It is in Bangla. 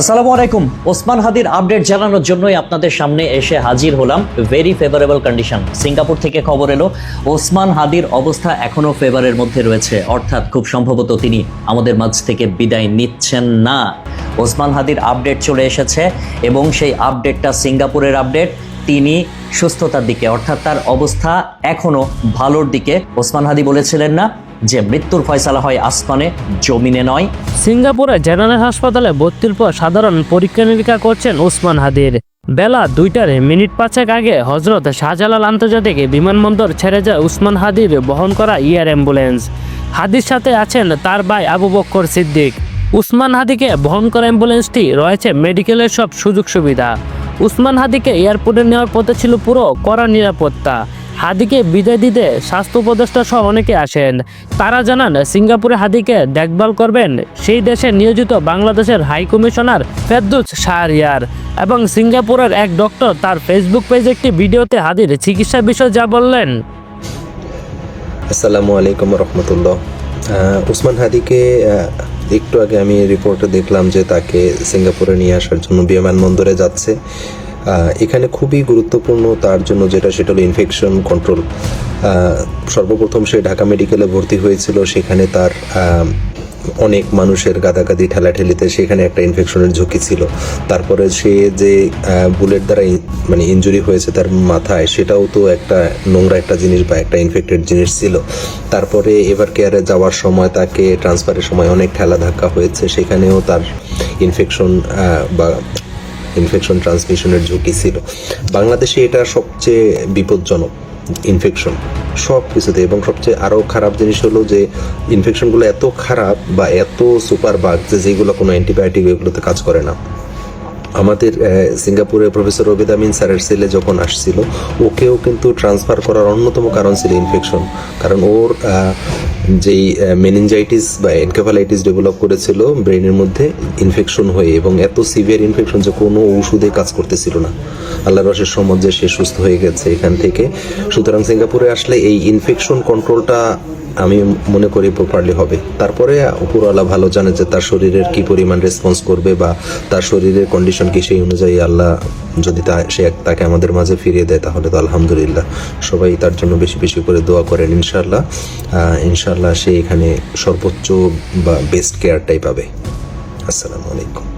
আসসালামু আলাইকুম। ওসমান হাদির আপডেট জানানোর জন্যই আপনাদের সামনে এসে হাজির হলাম। ভেরি ফেভারেবল কন্ডিশন সিঙ্গাপুর থেকে খবর এলো, ওসমান হাদির অবস্থা এখনও ফেভারের মধ্যে রয়েছে। অর্থাৎ খুব সম্ভবত তিনি আমাদের মাঝ থেকে বিদায় নিচ্ছেন না। ওসমান হাদির আপডেট চলে এসেছে এবং সেই আপডেটটা সিঙ্গাপুরের আপডেট। তিনি সুস্থতার দিকে, অর্থাৎ তার অবস্থা এখনও ভালোর দিকে। ওসমান হাদি বলেছিলেন না যে মৃত্যুর ফয়সালা হয় আসমানে, জমিনে নয়। সিঙ্গাপুরে জেনারেল হাসপাতালে ভর্তির পর সাধারণ পরীক্ষা নিরীক্ষা করছেন ওসমান হাদির। বেলা দুইটার মিনিট পাঁচেক আগে হজরত শাহজালাল আন্তর্জাতিক বিমানবন্দর ছেড়ে যায় উসমান হাদির বহন করা এয়ার অ্যাম্বুলেন্স। হাদির সাথে আছেন তার ভাই আবু বক্কর সিদ্দিক। উসমান হাদিকে বহন করা অ্যাম্বুলেন্সটি রয়েছে মেডিকেলের সব সুযোগ সুবিধা। উসমান হাদিকে এয়ারপোর্টে নেওয়ার পথে ছিল পুরো কড়া নিরাপত্তা। হাদিকে বিদায় দিতে স্বাস্থ্য উপদেষ্টা সহ অনেকে আসেন। তারা জানান, সিঙ্গাপুরে হাদিকে দেখভাল করবেন সেই দেশে নিয়োজিত বাংলাদেশের হাই কমিশনার ফেরদুস শাহরিয়ার এবং সিঙ্গাপুরের এক ডক্টর তার ফেসবুক পেজে একটি ভিডিওতে হাদির চিকিৎসা বিষয়ে যা বললেন। আসসালামু আলাইকুম রহমতুল্লাহ। উসমান হাদিকে একটু আগে আমি রিপোর্টে দেখলাম যে তাকে সিঙ্গাপুরে নিয়ে আসার জন্য বিমানবন্দরে যাচ্ছে। এখানে খুবই গুরুত্বপূর্ণ তার জন্য যেটা, সেটা হলো ইনফেকশন কন্ট্রোল সর্বপ্রথম সে ঢাকা মেডিকেলে ভর্তি হয়েছিল, সেখানে তার অনেক মানুষের গাদাগাদি, ঠেলাঠেলিতে সেখানে একটা ইনফেকশনের ঝুঁকি ছিল। তারপরে সে যে বুলেট দ্বারা মানে ইনজুরি হয়েছে তার মাথায়, সেটাও তো একটা নোংরা একটা জিনিস বা একটা ইনফেক্টেড জিনিস ছিল। তারপরে এভার কেয়ারে যাওয়ার সময় তাকে ট্রান্সফারের সময় অনেক ঠেলা ধাক্কা হয়েছে, সেখানেও তার ইনফেকশন বা ইনফেকশন ট্রান্সমিশনের ঝুঁকি ছিল। বাংলাদেশে এটা সবচেয়ে বিপজ্জনক ইনফেকশন সব কিছুতে। এবং সবচেয়ে আরও খারাপ জিনিস হলো যে ইনফেকশনগুলো এত খারাপ বা এত সুপার বাগ যে, যেগুলো কোনো অ্যান্টিবায়োটিক এগুলোতে কাজ করে না। আমাদের সিঙ্গাপুরে প্রফেসর রবিদ আমিন স্যারের সেলে যখন আসছিল, ওকেও কিন্তু ট্রান্সফার করার অন্যতম কারণ ছিল ইনফেকশন কারণ ওর যেই মেনিনজাইটিস বা এনকেফালাইটিস ডেভেলপ করেছিল ব্রেনের মধ্যে ইনফেকশন হয়ে এবং এত সিভিয়ার ইনফেকশন যে কোনো ওষুধে কাজ করতেছিল না। আল্লাহ রসের সম্বন্ধে সে সুস্থ হয়ে গেছে এখান থেকে। সুতরাং সিঙ্গাপুরে আসলে এই ইনফেকশন কন্ট্রোলটা আমি মনে করি প্রপারলি হবে। তারপরে উপরওয়ালা ভালো জানে যে তার শরীরের কি পরিমাণ রেসপন্স করবে বা তার শরীরের কন্ডিশন কি সেই অনুযায়ী আল্লাহ যদি তা সে তাকে আমাদের মাঝে ফিরিয়ে দেয়, তাহলে তো আলহামদুলিল্লাহ। সবাই তার জন্য বেশি বেশি করে দোয়া করেন ইনশাল্লাহ ইনশাল্লাহ সে এখানে সর্বোচ্চ বা বেস্ট কেয়ারটাই পাবে। আসসালামু আলাইকুম।